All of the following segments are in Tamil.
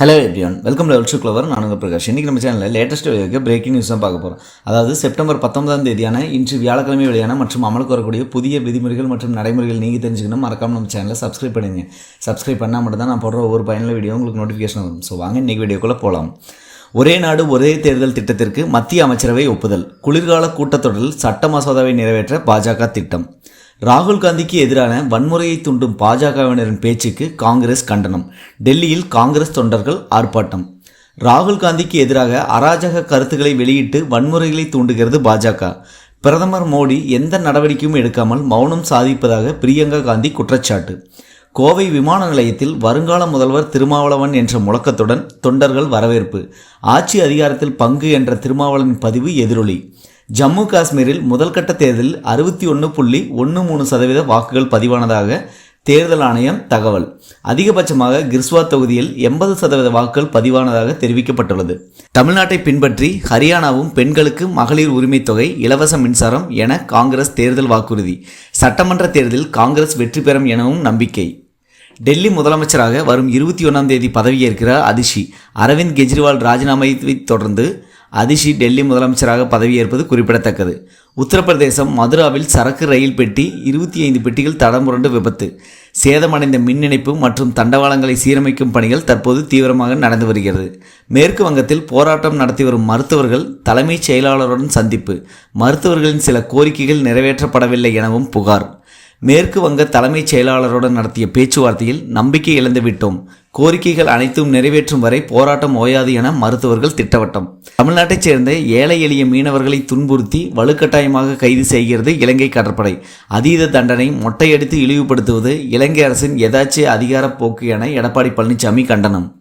Hello everyone welcome to ultra clever நான் உங்கள் பிரகாஷ். இன்றைக்கி நம்ம சேனலில் லேட்டஸ்ட் வெளியாக பிரேக்கிங் நியூஸ் தான் பார்க்க போகிறோம் அதாவது செப்டம்பர் பத்தொன்பதாம் தேதியான இன்று வியாழக்கிழமை வெளியான மற்றும் அமலுக்கு வரக்கூடிய புதிய விதிமுறைகள் மற்றும் நடைமுறைகள் நீங்கள் தெரிஞ்சுக்கணும். மறக்காமல் நம்ம சேனலை சப்ஸ்கிரைப் பண்ணுங்க சப்ஸ்கிரைப் பண்ணால் மட்டும் தான் நான் போடுற ஒவ்வொரு பயனுள்ள வீடியோ உங்களுக்கு நோட்டிஃபிகேஷன் வரும். ஸோ வாங்க இன்றைக்கி வீடியோக்குள்ளே போகலாம் ஒரே நாடு ஒரே தேர்தல் திட்டத்திற்கு மத்திய அமைச்சரவை ஒப்புதல். குளிர்கால கூட்டத்தொடரில் சட்ட மசோதாவை நிறைவேற்ற பாஜக திட்டம். ராகுல் காந்திக்கு எதிரான வன்முறையை தூண்டும் பாஜகவினரின் பேச்சுக்கு காங்கிரஸ் கண்டனம். டெல்லியில் காங்கிரஸ் தொண்டர்கள் ஆர்ப்பாட்டம். ராகுல் காந்திக்கு எதிராக அராஜக கருத்துக்களை வெளியிட்டு வன்முறைகளை தூண்டுகிறது பாஜக. பிரதமர் மோடி எந்த நடவடிக்கையும் எடுக்காமல் மௌனம் சாதிப்பதாக பிரியங்கா காந்தி குற்றச்சாட்டு. கோவை விமான நிலையத்தில் வருங்கால முதல்வர் திருமாவளவன் என்ற முழக்கத்துடன் தொண்டர்கள் வரவேற்பு. ஆட்சி அதிகாரத்தில் பங்கு என்ற திருமாவளவன் பதிவு எதிரொலி. ஜம்மு காஷ்மீரில் முதல்கட்ட தேர்தலில் அறுபத்தி ஒன்று புள்ளி ஒன்று மூணு சதவீத வாக்குகள் பதிவானதாக தேர்தல் ஆணையம் தகவல். அதிகபட்சமாக கிர்ஸ்வா தொகுதியில் எண்பது சதவீத வாக்குகள் பதிவானதாக தெரிவிக்கப்பட்டுள்ளது. தமிழ்நாட்டை பின்பற்றி ஹரியானாவும் பெண்களுக்கு மகளிர் உரிமை தொகை இலவச மின்சாரம் என காங்கிரஸ் தேர்தல் வாக்குறுதி. சட்டமன்ற தேர்தலில் காங்கிரஸ் வெற்றி பெறும் எனவும் நம்பிக்கை. டெல்லி முதலமைச்சராக வரும் இருபத்தி ஒன்றாம் தேதி பதவியேற்கிறார் அதிஷி. அரவிந்த் கெஜ்ரிவால் ராஜினாமாவை தொடர்ந்து அதிஷி டெல்லி முதலமைச்சராக பதவியேற்பது குறிப்பிடத்தக்கது. உத்தரப்பிரதேசம் மதுராவில் சரக்கு ரயில் பெட்டி இருபத்தி ஐந்து பெட்டிகள் தடமுரண்டு விபத்து. சேதமடைந்த மின் இணைப்பு மற்றும் தண்டவாளங்களை சீரமைக்கும் பணிகள் தற்போது தீவிரமாக நடந்து வருகிறது. மேற்கு வங்கத்தில் போராட்டம் நடத்தி வரும் மருத்துவர்கள் தலைமைச் செயலாளருடன் சந்திப்பு. மருத்துவர்களின் சில கோரிக்கைகள் நிறைவேற்றப்படவில்லை எனவும் புகார். மேற்கு வங்க தலைமைச் செயலாளருடன் நடத்திய பேச்சுவார்த்தையில் நம்பிக்கை இழந்துவிட்டோம் கோரிக்கைகள் அனைத்தும் நிறைவேற்றும் வரை போராட்டம் ஓயாது என மருத்துவர்கள் திட்டவட்டம். தமிழ்நாட்டைச் சேர்ந்த ஏழை எளிய மீனவர்களை துன்புறுத்தி வலுக்கட்டாயமாக கைது செய்கிறது இலங்கை கடற்படை. அதீத தண்டனை மொட்டையடித்து இழிவுபடுத்துவது இலங்கை அரசின் எதாச்சிய அதிகார போக்கு என எடப்பாடி பழனிசாமி கண்டனம்.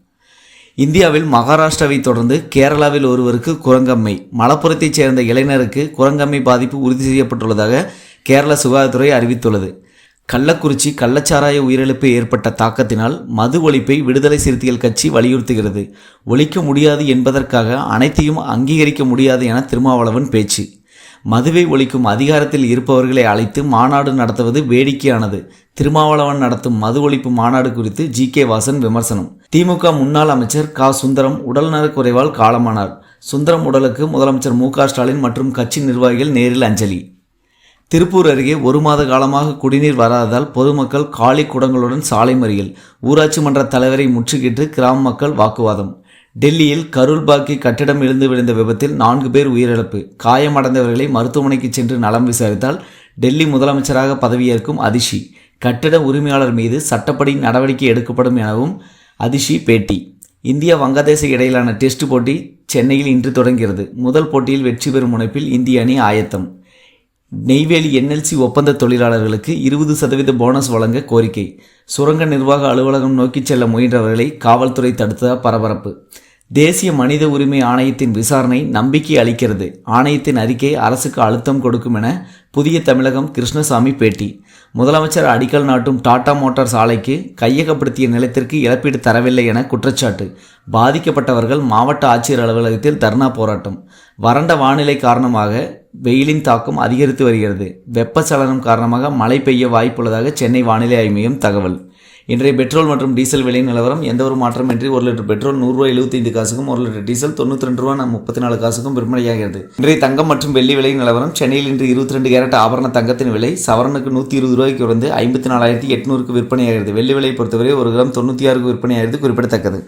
இந்தியாவில் மகாராஷ்டிராவை தொடர்ந்து கேரளாவில் ஒருவருக்கு குரங்கம்மை. மலப்புரத்தைச் சேர்ந்த இளைஞருக்கு குரங்கம்மை பாதிப்பு உறுதி செய்யப்பட்டுள்ளதாக கேரள சுகாதாரத்துறை அறிவித்துள்ளது. கள்ளக்குறிச்சி கள்ளச்சாராய உயிரிழப்பு ஏற்பட்ட தாக்கத்தினால் மது ஒழிப்பை விடுதலை சிறுத்தைகள் கட்சி வலியுறுத்துகிறது. ஒழிக்க முடியாது என்பதற்காக அனைத்தையும் அங்கீகரிக்க முடியாது என திருமாவளவன் பேச்சு. மதுவை ஒழிக்கும் அதிகாரத்தில் இருப்பவர்களை அழைத்து மாநாடு நடத்துவது வேடிக்கையானது. திருமாவளவன் நடத்தும் மது ஒழிப்பு மாநாடு குறித்து ஜி. கே. வாசன் விமர்சனம். திமுக முன்னாள் அமைச்சர் கா. சுந்தரம் உடல்நலக் குறைவால் காலமானார். சுந்தரம் உடலுக்கு முதலமைச்சர் மு. ஸ்டாலின் மற்றும் கட்சி நிர்வாகிகள் நேரில் அஞ்சலி. திருப்பூர் அருகே ஒரு மாத காலமாக குடிநீர் வராததால் பொதுமக்கள் காலி குடங்களுடன் சாலை மறியல். ஊராட்சி மன்ற தலைவரை முற்றுகிட்டு கிராம மக்கள் வாக்குவாதம். டெல்லியில் கருள்பாக்கி கட்டிடம் இழுந்து விழுந்த விபத்தில் நான்கு பேர் உயிரிழப்பு. காயமடைந்தவர்களை மருத்துவமனைக்கு சென்று நலம் விசாரித்தால் டெல்லி முதலமைச்சராக பதவியேற்கும் அதிஷி. கட்டிட உரிமையாளர் மீது சட்டப்படி நடவடிக்கை எடுக்கப்படும் எனவும் அதிஷி பேட்டி. இந்தியா வங்கதேச இடையிலான டெஸ்ட் போட்டி சென்னையில் இன்று தொடங்கிறது முதல் போட்டியில் வெற்றி பெறும் முனைப்பில் இந்திய அணி ஆயத்தம். நெய்வேலி என்எல்சி ஒப்பந்த தொழிலாளர்களுக்கு இருபது சதவீத போனஸ் வழங்க கோரிக்கை. சுரங்க நிர்வாக அலுவலகம் நோக்கிச் செல்ல முயன்றவர்களை காவல்துறை தடுத்த பரபரப்பு. தேசிய மனித உரிமை ஆணையத்தின் விசாரணை நம்பிக்கை அளிக்கிறது. ஆணையத்தின் அறிக்கை அரசுக்கு அழுத்தம் கொடுக்கும் என புதிய தமிழகம் கிருஷ்ணசாமி பேட்டி. முதலமைச்சர் அடிக்கல் நாட்டும் டாடா மோட்டார் சாலைக்கு கையகப்படுத்திய நிலத்திற்கு இழப்பீடு தரவில்லை என குற்றச்சாட்டு. பாதிக்கப்பட்டவர்கள் மாவட்ட ஆட்சியர் அலுவலகத்தில் தர்ணா போராட்டம். வறண்ட வானிலை காரணமாக வெயிலின் தாக்கம் அதிகரித்து வருகிறது. வெப்பச்சலனம் காரணமாக மழை பெய்ய வாய்ப்புள்ளதாக சென்னை வானிலை ஆய்வு மையம் தகவல். இன்றைய பெட்ரோல் மற்றும் டீசல் விலை நிலவரம் எந்த ஒரு மாற்றமின்றி ஒரு லிட்டர் பெட்ரோல் நூறுரூவா எழுபத்தைந்து காசுக்கும் ஒரு லிட்டர் டீசல் தொண்ணூற்றி ரெண்டு ரூபா முப்பத்தி நாலு காசுக்கும் விற்பனையாகிறது. இன்றைய தங்கம் மற்றும் வெள்ளி விலை நிலவரம் சென்னையில் இன்று இருபத்தி ரெண்டு கேரட் ஆபரண தங்கத்தின் விலை சவரனுக்கு நூற்றி இருபது ரூபாய்க்கு குறைந்து ஐம்பத்தி நாலாயிரத்தி எட்நூறுக்கு விற்பனையாகிறது. வெள்ளி விலை பொறுத்தவரை ஒரு கிராம் தொண்ணூற்றி ஆறுக்கு விற்பனையாகிறது குறிப்பிடத்தக்கது.